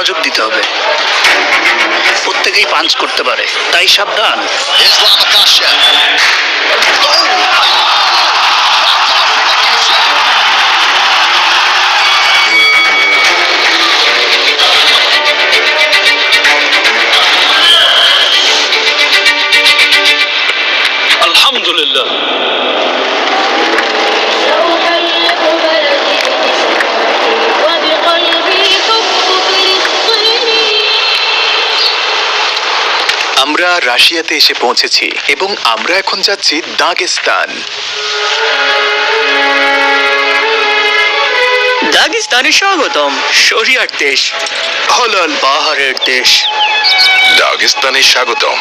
মনোযোগ দিতে হবে। প্রত্যেকেই পাঞ্চ করতে পারে। তাই সাবধান। আলহামদুলিল্লাহ। রাশিয়াতে এসে পৌঁছেছি এবং আমরা এখন যাচ্ছি দাগেস্তান দাগিস্তানে স্বাগতম শরিয়ার দেশ হলল পাহাড়ের দেশ দাগেস্তানে স্বাগতম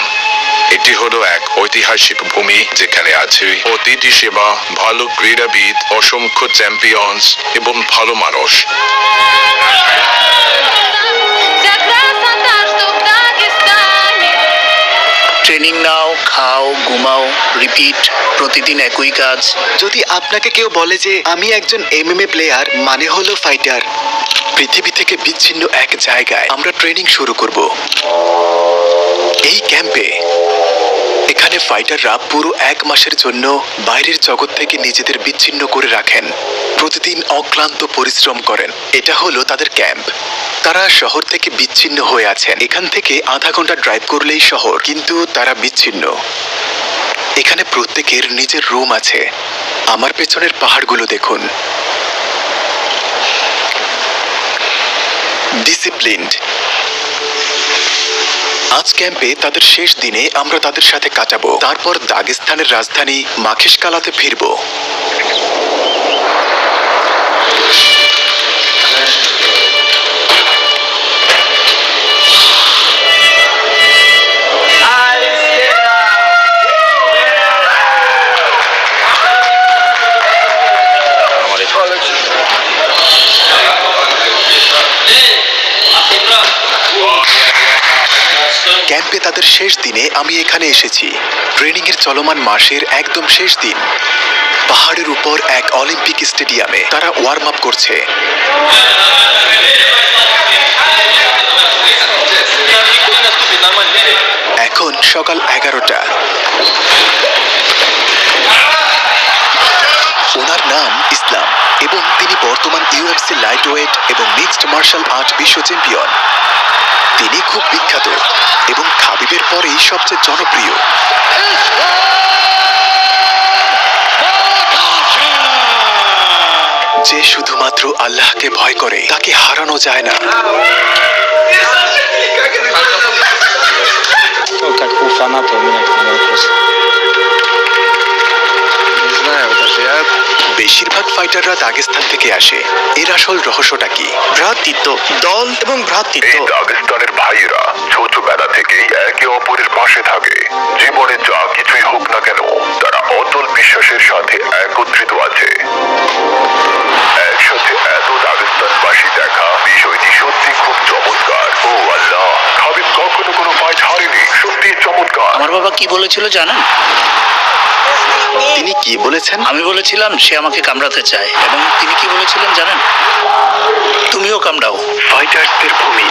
এটি হলো এক ঐতিহাসিক ভূমি যেখানে আছে অতিথি সেবা ভালো ক্রীড়াবিদ অসংখ্য চ্যাম্পিয়ন্স এবং ভালো মানুষ Согласна так, что в Дагестане ট্রেনিং নাও, খাও, ঘুমাও রিপিট প্রতিদিন একই কাজ। যদি আপনাকে কেউ বলে যে, আমি একজন এমএমএ প্লেয়ার মানে হলো ফাইটার পৃথিবী থেকে বিচ্ছিন্ন এক জায়গায় আমরা ট্রেনিং শুরু করব। এই ক্যাম্পে এখানে ফাইটাররা পুরো এক মাসের জন্য বাইরের জগৎ থেকে নিজেদের বিচ্ছিন্ন করে রাখেন। প্রতিদিন অক্লান্ত পরিশ্রম করেন। এটা হলো তাদের ক্যাম্প। তারা শহর থেকে বিচ্ছিন্ন হয়ে আছেন। এখান থেকে আধা ঘণ্টা ড্রাইভ করলেই শহর, কিন্তু তারা বিচ্ছিন্ন। এখানে প্রত্যেকের নিজের রুম আছে। আমার পেছনের পাহাড়গুলো দেখুন। ডিসিপ্লিনড আজ ক্যাম্পে তাদের শেষ দিনে আমরা তাদের সাথে কাটাবো। তারপর দাগিস্তানের রাজধানী মাখিসকালাতে ফিরবো। ক্যাম্পে তাদের শেষ দিনে আমি এখানে এসেছি। ট্রেনিং এর চলমান মাসের একদম শেষ দিন। পাহাড়ের উপর এক অলিম্পিক স্টেডিয়ামে তারা ওয়ার্ম আপ করছে। এখন সকাল এগারোটা। ওনার নাম ইসলাম এবং তিনি বর্তমান ইউএফসি লাইট ওয়েট এবং মিক্সড মার্শাল আর্ট বিশ্ব চ্যাম্পিয়ন তিনি খুব বিখ্যাত এবং খাবিবের পরেই সবচেয়ে জনপ্রিয় যে শুধুমাত্র আল্লাহকে ভয় করে তাকে হারানো যায় না Ну, как у фаната у меня к нему вопрос. বেশিরভাগ ফাইটাররা দাগেস্তান থেকে আসে। এর আসল রহস্যটা কি? ভ্রাতৃত্ব দল এবং ভ্রাতৃত্ব। এই দাগেস্তানের ভাইয়েরা ছোটবেলা থেকেই একে অপরের পাশে থাকে। জীবনে যা কিছুই হোক না কেন তারা অটল বিশ্বাসের সাথে একত্রিত আছে। একসাথে এত দাগেস্তানবাসী দেখা বিষয়টি সত্যি খুব চমৎকার। ও আল্লাহ খাবিব কখনো কোনো ফাইট হারেনি সত্যি চমৎকার। আমার বাবা কি বলেছিল জানেন? তিনি কি বলেছেন? আমি বলেছিলাম সে আমাকে কামড়াতে চায়। এবং তিনি কি বলেছিলেন জানেন? তুমিও কামড়াও। ফাইটার্সদের ভূমি।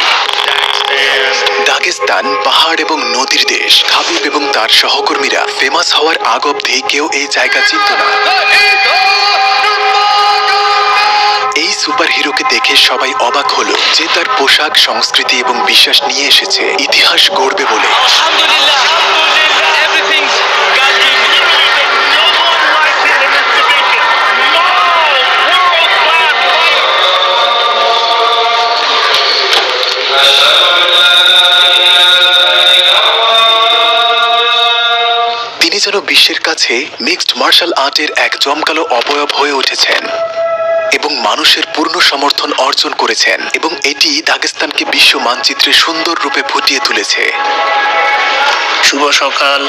দাগেস্তান পাহাড় এবং নদীর দেশ। খাবিব এবং তার সহকর্মীরা ফেমাস হওয়ার আগ অব্দি কেউ এই জায়গা চিনত না। এই সুপার হিরোকে দেখে সবাই অবাক হলো যে তার পোশাক সংস্কৃতি এবং বিশ্বাস নিয়ে এসেছে। ইতিহাস গড়বে বলে। তিনি যেন বিশ্বের কাছে মিক্সড মার্শাল আর্টের এক জমকালো অবয়ব হয়ে উঠেছেন। এবং মানুষের পূর্ণ সমর্থন অর্জন করেছেন এবং এটি দাগেস্তানকে বিশ্ব মানচিত্রে সুন্দর রূপে ফুটিয়ে তুলেছে। শুভ সকাল।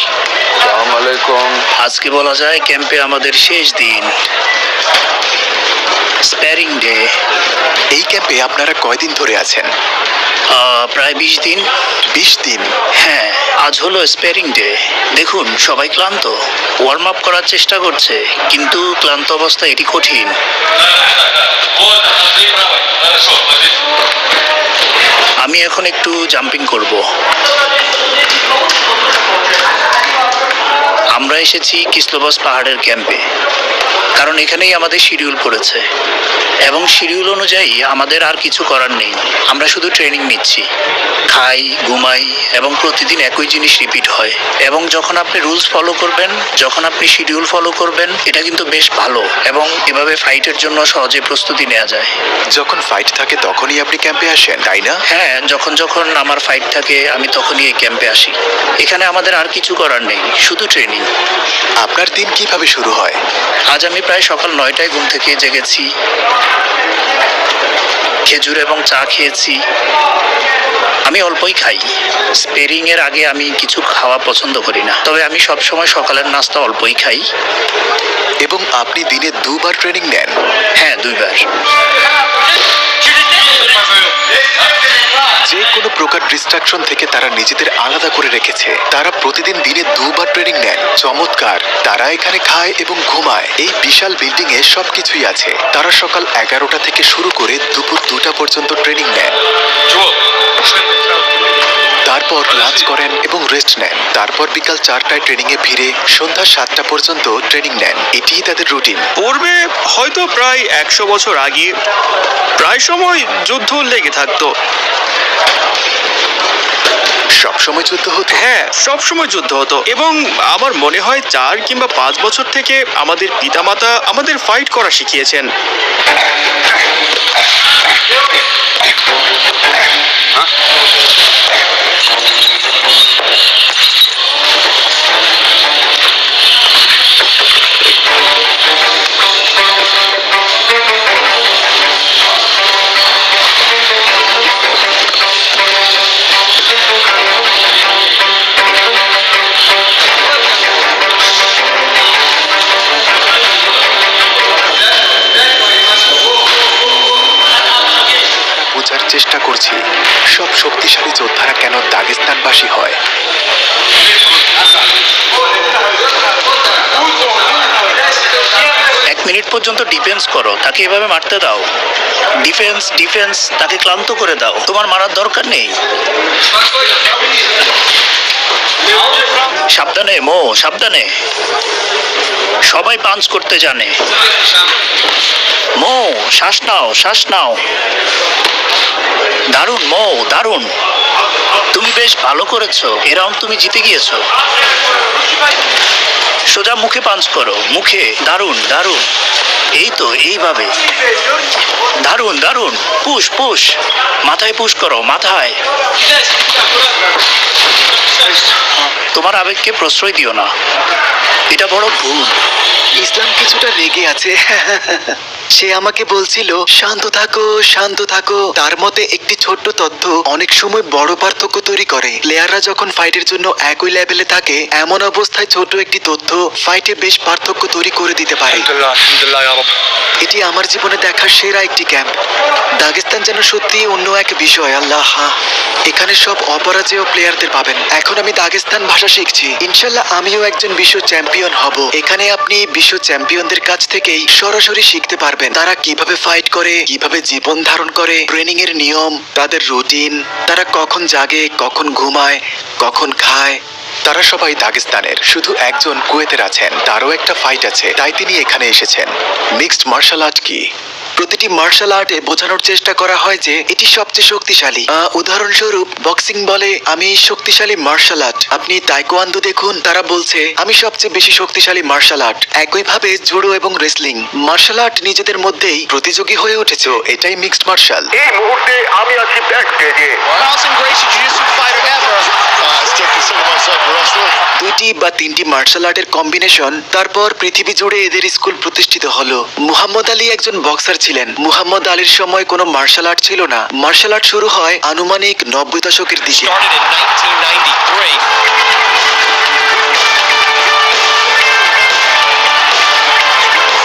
আলাইকুম। আজকে বলা যায় ক্যাম্পে আমাদের শেষ দিন। স্প্যারিং ডে এই ক্যাম্পে আপনারা কয়দিন ধরে আছেন? প্রায় বিশ দিন। বিশ দিন? হ্যাঁ আজ হলো স্পেয়ারিং ডে দেখুন সবাই ক্লান্ত। ওয়ার্ম আপ করার চেষ্টা করছে কিন্তু ক্লান্ত অবস্থা এটি কঠিন। আমি এখন একটু জাম্পিং করব। আমরা এসেছি কিসলোবাস পাহাড়ের ক্যাম্পে কারণ এখানেই আমাদের শিডিউল পড়েছে। এবং শিডিউল অনুযায়ী আমাদের আর কিছু করার নেই। আমরা শুধু ট্রেনিং নিচ্ছি। খাই ঘুমাই এবং প্রতিদিন একই জিনিস রিপিট হয়। এবং যখন আপনি রুলস ফলো করবেন যখন আপনি শিডিউল ফলো করবেন এটা কিন্তু বেশ ভালো এবং এভাবে ফাইটের জন্য সহজে প্রস্তুতি নেওয়া যায়। যখন ফাইট থাকে তখনই আপনি ক্যাম্পে আসেন তাই না? হ্যাঁ যখন যখন আমার ফাইট থাকে আমি তখনই এই ক্যাম্পে আসি। এখানে আমাদের আর কিছু করার নেই। শুধু ট্রেনিং আপনার দিন কীভাবে শুরু হয়? আজ আমি প্রায় সকাল নয়টায় ঘুম থেকে জেগেছি। খেজুর এবং চা খেয়েছি। আমি অল্পই খাই। স্পেরিং এর আগে আমি কিছু খাওয়া পছন্দ করি না। তবে আমি সব সময় সকালের নাস্তা অল্পই খাই। এবং আপনি দিনে দুবার ট্রেনিং নেন? হ্যাঁ দুইবার। যে কোনো প্রকার ডিস্ট্রাকশন থেকে তারা নিজেদের আলাদা করে রেখেছে। তারা প্রতিদিন দিনে দুবার ট্রেনিং নেন। চমৎকার! তারা এখানে খায় এবং ঘুমায়। এই বিশাল বিল্ডিং এ সবকিছুই আছে। তারা সকাল এগারোটা থেকে শুরু করে দুপুর দুটা পর্যন্ত ট্রেনিং নেন তারপর লাঞ্চ করেন এবং রেস্ট নেন। তারপর বিকাল চারটায় ট্রেনিং এ ফিরে সন্ধ্যা সাতটা পর্যন্ত ট্রেনিং নেন। এটিই তাদের রুটিন পূর্বে হয়তো প্রায় একশো বছর আগে প্রায় সময় যুদ্ধ লেগে থাকতো। সবসময় যুদ্ধ হতো? হ্যাঁ সব সময় যুদ্ধ হতো। এবং আমার মনে হয় চার কিংবা পাঁচ বছর থেকে আমাদের পিতামাতা আমাদের ফাইট করা শিখিয়েছেন। Thank you. দাগেস্তানবাসী হয়। এক মিনিট পর্যন্ত ডিফেন্স করো, তাকে এভাবে মারতে দাও। ডিফেন্স ডিফেন্স তাকে ক্লান্ত করে দাও। তোমার মারার দরকার নেই। সাবধানে, মো, সাবধানে। সবাই পাঞ্চ করতে জানে। মো, শ্বাস নাও শ্বাস নাও। দারুণ, মো, দারুণ। তুমি বেশ ভালো করেছ। এ রাউন্ড তুমি জিতে গিয়েছো। সোজা মুখে পাঞ্চ করো। মুখে, দারুণ দারুণ। এই তো, এইভাবে। দারুণ দারুণ। Push push. মাথায় পুশ করো, মাথায়। তোমার আবেগকে প্রশ্রয় দিও না। এটা বড় ভুল। ইসলাম কিছুটা রেগে আছে। সে আমাকে বলছিল শান্ত থাকো শান্ত থাকো। তার মতে একটি ছোট্ট তথ্য অনেক সময় বড় পার্থক্য তৈরি করে। প্লেয়াররা যখন ফাইটের জন্য একই লেভেলে থাকে এমন অবস্থায় ছোট একটি তথ্য ফাইটে বেশ পার্থক্য তৈরি করে দিতে পারে। এটি আমার জীবনে দেখা সেরা একটি ক্যাম্প দাগিস্তান যেন সত্যি অন্য এক বিষয় আল্লাহ। হা এখানে সব অপরাজেয় প্লেয়ারদের পাবেন। এখন আমি দাগিস্তান ভাষা শিখছি। ইনশাল্লাহ আমিও একজন বিশ্ব চ্যাম্পিয়ন হব। এখানে আপনি বিশ্ব চ্যাম্পিয়নদের কাছ থেকেই সরাসরি শিখতে পারবেন। তারা কীভাবে ফাইট করে? কীভাবে জীবন ধারণ করে? ট্রেনিং এর নিয়ম, তাদের রুটিন তারা কখন জাগে, কখন ঘুমায়, কখন খায়? তারা সবাই দাগিস্তানের, শুধু একজন কুয়েতের আছেন, তারও একটা ফাইট আছে, তাই তিনি এখানে এসেছেন। মিক্সড মার্শাল আর্ট কি? প্রতিটি মার্শাল আর্টে বোঝানোর চেষ্টা করা হয় যে এটি সবচেয়ে শক্তিশালী। উদাহরণস্বরূপ বক্সিং বলে আমি শক্তিশালী মার্শাল আর্ট আপনি তাইকোয়ান্দো দেখুন তারা বলছে আমি সবচেয়ে বেশি শক্তিশালী মার্শাল আর্ট একইভাবে জুডো এবং রেসলিং মার্শাল আর্ট নিজেদের মধ্যেই প্রতিযোগী হয়ে উঠেছে এটাই মিক্সড মার্শাল এই মুহূর্তে আমি আছি ব্যাক স্টেজে দুইটি বা তিনটি মার্শাল আর্টের কম্বিনেশন তারপর পৃথিবী জুড়ে এদের স্কুল প্রতিষ্ঠিত হলো। মুহাম্মদ আলী একজন বক্সার ছিলেন মুহাম্মদ আলীর সময় কোনো মার্শাল আর্ট ছিল না। মার্শাল আর্ট শুরু হয় আনুমানিক নব্বই দশকের দিকে।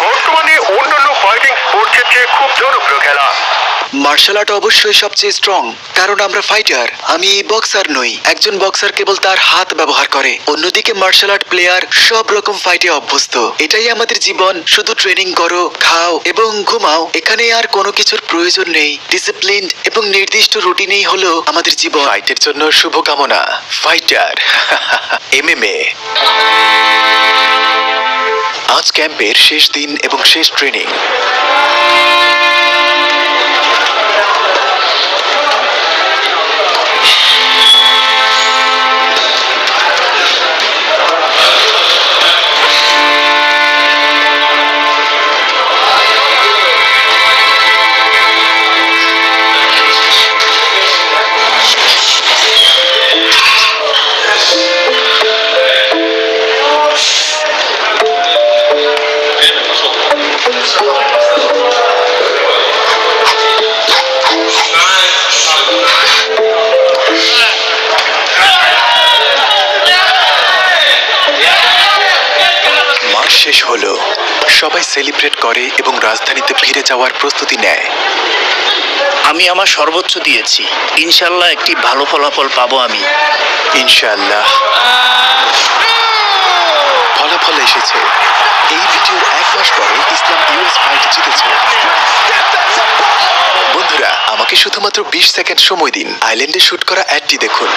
বর্তমানে অন্যান্য ফাইটিং স্পোর্টসের চেয়ে খুব জনপ্রিয় খেলা। মার্শাল আর্ট অবশ্যই সবচেয়ে স্ট্রং কারণ আমরা ফাইটার আমি বক্সার নই, একজন বক্সার কেবল তার হাত ব্যবহার করে। অন্যদিকে মার্শাল আর্ট প্লেয়ার সব রকম ফাইটে অভ্যস্ত। এটাই আমাদের জীবন, শুধু ট্রেনিং করো, খাও এবং ঘুমাও। এখানে আর কোনো কিছুর প্রয়োজন নেই। ডিসিপ্লিন এবং নির্দিষ্ট রুটিনেই হলো আমাদের জীবন। ফাইটের জন্য শুভকামনা ফাইটার এম এমএমএ আজ ক্যাম্পের শেষ দিন এবং শেষ ট্রেনিং শেষ হলো। সবাই সেলিব্রেট করে এবং রাজধানীতে ফিরে যাওয়ার প্রস্তুতি নেয়। আমি আমার সর্বোচ্চ দিয়েছি। ইনশাল্লাহ একটি ভালো ফলাফল পাবো আমি। ইনশাআল্লাহ ফলাফল এসেছে। এই ভিডিওর এক মাস পরে ইসলাম ইউএস ফাইট জিতেছে। বন্ধুরা আমাকে শুধুমাত্র বিশ সেকেন্ড সময় দিন। আইল্যান্ডে শুট করা অ্যাডটি দেখুন।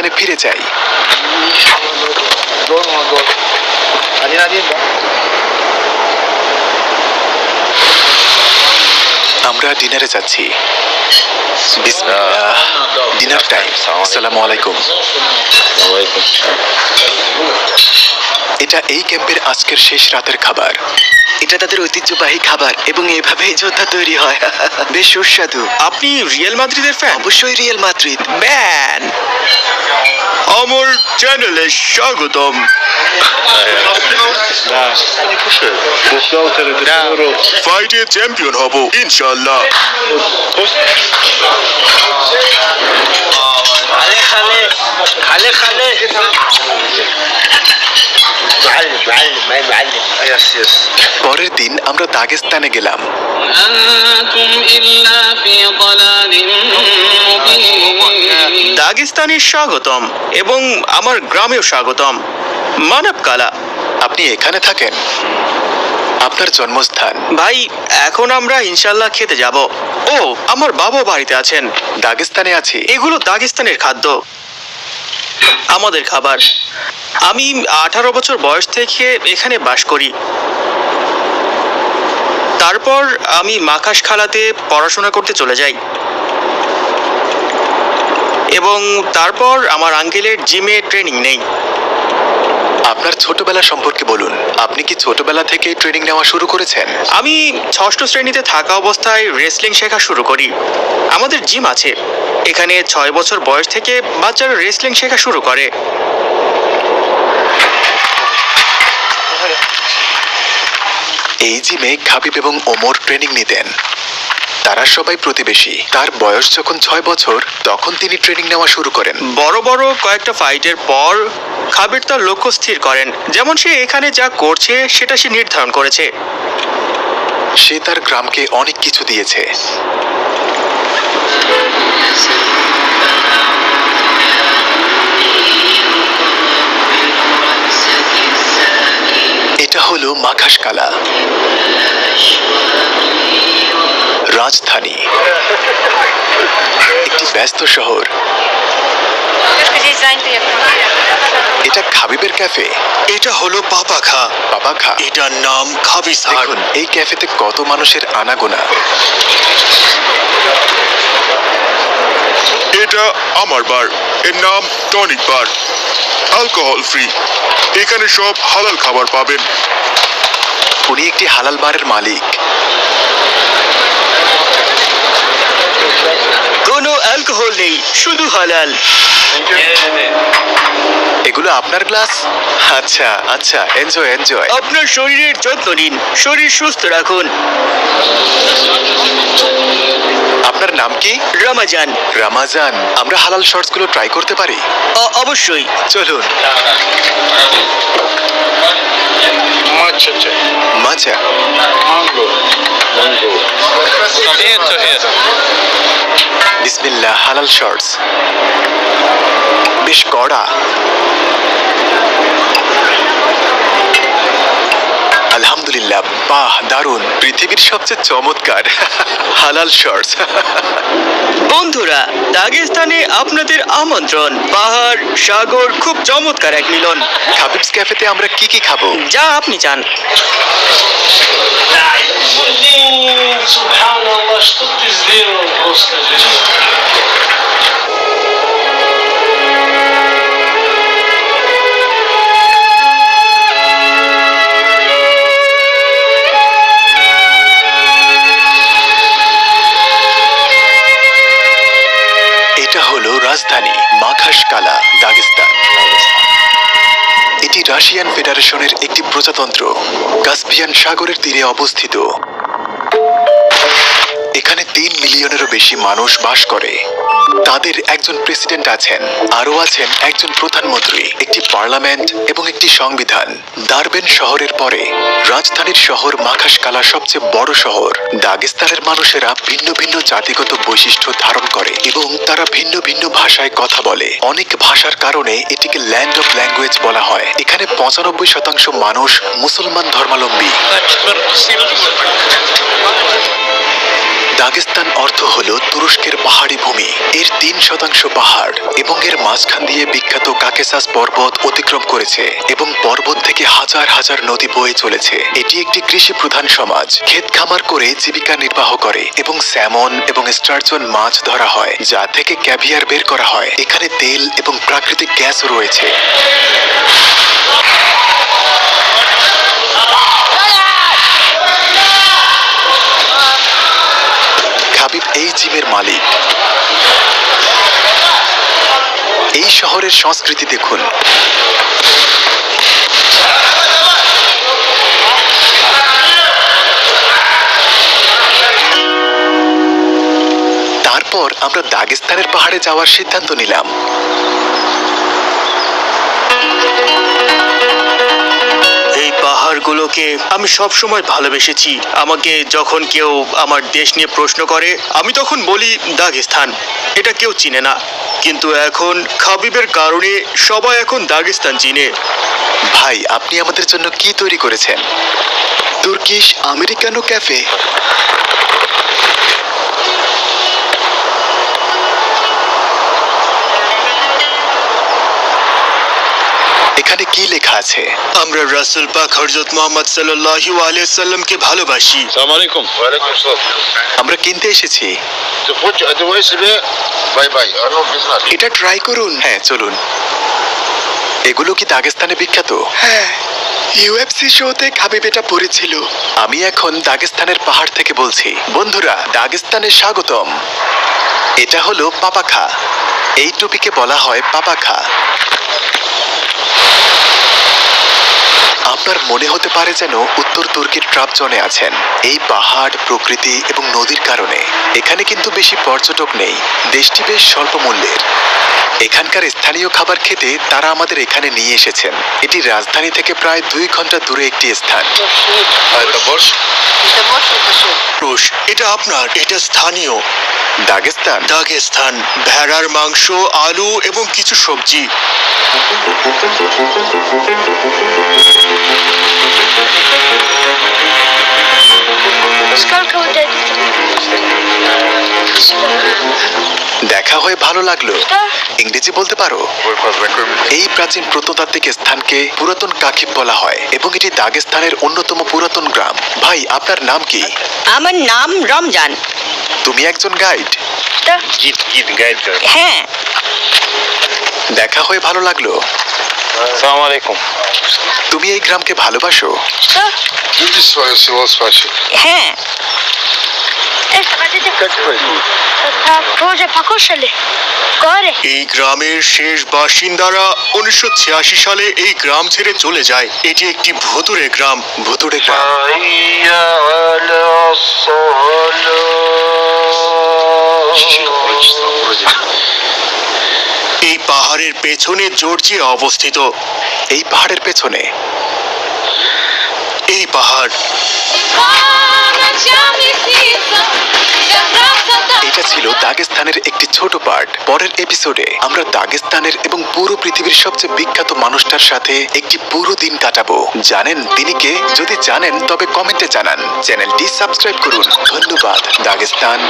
চলুন ফিরে যাই। আমরা ডিনারে যাচ্ছি। ডিনার টাইম আসসালামু আলাইকুম। এটা এই ক্যাম্পের আজকের শেষ রাতের খাবার। এটা তাদের ঐতিহ্যবাহী খাবার এবং এভাবেই যোদ্ধা তৈরি হয়। বেশ সুস্বাদু। আপনি রিয়েল মাদ্রিদের ফ্যান অবশ্যই রিয়েল মাদ্রিদ। ম্যান আমার চ্যানেলে স্বাগতম। ফাইটে চ্যাম্পিয়ন হব ইনশাল্লাহ খালে খালে পরের দিন আমরা দাগেস্তানে গেলাম। তুমি দাগেস্তানে স্বাগতম এবং আমার গ্রামেও স্বাগতম। মানব কালা, আপনি এখানে থাকেন? আপনার জন্মস্থান? ভাই, এখন আমরা ইনশাল্লাহ খেতে যাব। ও, আমার বাবা বাড়িতে আছেন। দাগিস্তানে আছি। এগুলো দাগেস্তানের খাদ্য। আমাদের খাবার। আমি আঠারো বছর বয়স থেকে এখানে বাস করি। তারপর আমি মাকাশ খালাতে পড়াশোনা করতে চলে যাই। এবং তারপর আমার আঙ্কেলের জিমে ট্রেনিং নেই। আপনার ছোটবেলা সম্পর্কে বলুন। আপনি কি ছোটবেলা থেকে ট্রেনিং নেওয়া শুরু করেছেন? আমি ষষ্ঠ শ্রেণীতে থাকা অবস্থায় রেসলিং শেখা শুরু করি। আমাদের জিম আছে। এখানে ছয় বছর বয়স থেকে বাচ্চারা রেসলিং শেখা শুরু করে। এই জিমে খাবিব এবং ওমর ট্রেনিং নিতেন। তারা সবাই প্রতিবেশী। তার বয়স যখন ছয় বছর তখন তিনি ট্রেনিং নেওয়া শুরু করেন। বড় বড় কয়েকটা ফাইটের পর খাবির তার লক্ষ্য স্থির করেন। যেমন সে এখানে যা করছে সেটা সে নির্ধারণ করেছে। সে তার গ্রামকে অনেক কিছু দিয়েছে। এটা হলো মাখাস রাজধানী। একটি ব্যস্ত শহর। এটা খাবিবের ক্যাফে। এটা হলো পাপা খা পাপা খা এটার নাম খাবি দেখুন এই ক্যাফেতে কত মানুষের আনাগোনা। এটা আমার বার। এর নাম টনিক বার। Alcohol free. এখানে সব হালাল খাবার পাবেন। উনি একটি হালাল বারের মালিক। অ্যালকোহল নেই শুধু হালাল এগুলো আপনার গ্লাস আচ্ছা আচ্ছা এনজয় এনজয় আপনার শরীরের যত্ন নিন শরীর সুস্থ রাখুন। আপনার নাম কি? রামাজান। রামাজান আমরা হালাল শর্টসগুলো ট্রাই করতে পারি? অ- অবশ্যই। চলুন। আচ্ছা আচ্ছা বিসমিল্লাহ হালাল শর্টস বেশ কড়া। আলহামদুলিল্লাহ বাহ দারুণ। পৃথিবীর সবচেয়ে চমৎকার হালাল শর্টস বন্ধুরা দাগেস্তানে আপনাদের আমন্ত্রণ। পাহাড় সাগর খুব চমৎকার এক মিলন। হাবিবস ক্যাফেতে আমরা কি কি খাব? যা আপনি চান। Subhanallah, এটা হলো রাজধানী মাখাসকালা দাগেস্তান। এটি রাশিয়ান ফেডারেশনের একটি প্রজাতন্ত্র, কাস্পিয়ান সাগরের তীরে অবস্থিত। এখানে তিন মিলিয়নেরও বেশি মানুষ বাস করে। তাদের একজন প্রেসিডেন্ট আছেন, আরও আছেন একজন প্রধানমন্ত্রী, একটি পার্লামেন্ট এবং একটি সংবিধান। দারবেন শহরের পরে, রাজধানীর শহর মাখাসকালা সবচেয়ে বড় শহর। দাগেস্তানের মানুষেরা ভিন্ন ভিন্ন জাতিগত বৈশিষ্ট্য ধারণ করে এবং তারা ভিন্ন ভিন্ন ভাষায় কথা বলে। অনেক ভাষার কারণে এটিকে ল্যান্ড অফ ল্যাঙ্গুয়েজ বলা হয়। এখানে পঁচানব্বই শতাংশ মানুষ মুসলমান ধর্মাবলম্বী। দাগেস্তান অর্থ হল তুরস্কের পাহাড়ি ভূমি। এর তিন শতাংশ পাহাড় এবং এর মাঝখান দিয়ে বিখ্যাত কাকেসাস পর্বত অতিক্রম করেছে এবং পর্বত থেকে হাজার হাজার নদী বয়ে চলেছে। এটি একটি কৃষি প্রধান সমাজ। ক্ষেত খামার করে জীবিকা নির্বাহ করে এবং স্যামন এবং স্টারজন মাছ ধরা হয়, যা থেকে ক্যাভিয়ার বের করা হয়। এখানে তেল এবং প্রাকৃতিক গ্যাসও রয়েছে। খাবিব এই জীবের মালিক। এই শহরের সংস্কৃতি দেখুন। তারপর আমরা দাগিস্তানের পাহাড়ে যাওয়ার সিদ্ধান্ত নিলাম। পাহাড়গুলোকে আমি সবসময় ভালোবেসেছি। আমাকে যখন কেউ আমার দেশ নিয়ে প্রশ্ন করে, আমি তখন বলি দাগিস্তান এটা কেউ চিনে না। কিন্তু এখন খাবিবের কারণে সবাই এখন দাগিস্তান চিনে। ভাই, আপনি আমাদের জন্য কি তৈরি করেছেন? Turkish americano cafe? এখানে কি লেখা আছে? আমরা রাসুল পাক হরজত মোহাম্মদ সাল্লাল্লাহু আলাইহি সাল্লামকে ভালোবাসি। আলাইকুম। আসসালাম। আমরা কিনতে এসেছি। তো পুচ অদরওয়াইজ বাই বাই আর নো বিজনেস। এটা ট্রাই করুন। হ্যাঁ চলুন। এগুলো কি দাগেস্তানে বিখ্যাত? হ্যাঁ ইউএফসি শোতে খাবিব এটা পড়েছিল। আমি এখন দাগেস্তানের পাহাড় থেকে বলছি। বন্ধুরা দাগেস্তানে স্বাগতম। এটা হলো পাপাখা। এই টুপিকে বলা হয় পাপাখা। একবার মনে হতে পারে যেন উত্তর তুর্কির ট্রাপ জনে আছেন। এই পাহাড় প্রকৃতি এবং নদীর কারণে। এখানে কিন্তু বেশি পর্যটক নেই। দেশটি বেশ স্বল্প মূল্যের। এখানকার স্থানীয় খাবার খেতে তারা আমাদের এখানে নিয়ে এসেছেন। এটি রাজধানী থেকে প্রায় দুই ঘণ্টা দূরে একটি স্থান। এটা আপনার এটা স্থানীয়। দাগেস্তান। দাগেস্তান। ভেড়ার মাংস আলু এবং কিছু সবজি। দেখা হয়ে ভালো লাগল? হ্যাঁ। ইংরেজি বলতে পারো? এই প্রাচীন প্রত্নতাত্ত্বিক স্থানকে পুরাতন কাকিব বলা হয় এবং এটি দাগেস্তানের অন্যতম পুরাতন গ্রাম। ভাই আপনার নাম কি? আমার নাম রমজান। তুমি একজন গাইড। হ্যাঁ। দেখা হয়ে ভালো লাগল? তুমি এই গ্রামকে ভালোবাসো? হ্যাঁ। এই গ্রামের শেষ বাসিন্দারা উনিশশো ছিয়াশি সালে এই গ্রাম ছেড়ে চলে যায়। এটি একটি ভুতুরে গ্রাম ভুতুরে গ্রাম। এই পাহাড়ের পেছনে জর্জিয়া অবস্থিত। এই পাহাড়ের পেছনে। এই পাহাড়। এটা ছিল দাগেস্তানের একটি ছোট পার্ট। পরের এপিসোডে আমরা দাগেস্তানের এবং পুরো পৃথিবীর সবচেয়ে বিখ্যাত মানুষটার সাথে একটি পুরো দিন কাটাবো। জানেন তিনি কে? যদি জানেন, তবে কমেন্টে জানান। চ্যানেলটি সাবস্ক্রাইব করুন। ধন্যবাদ, দাগেস্তান।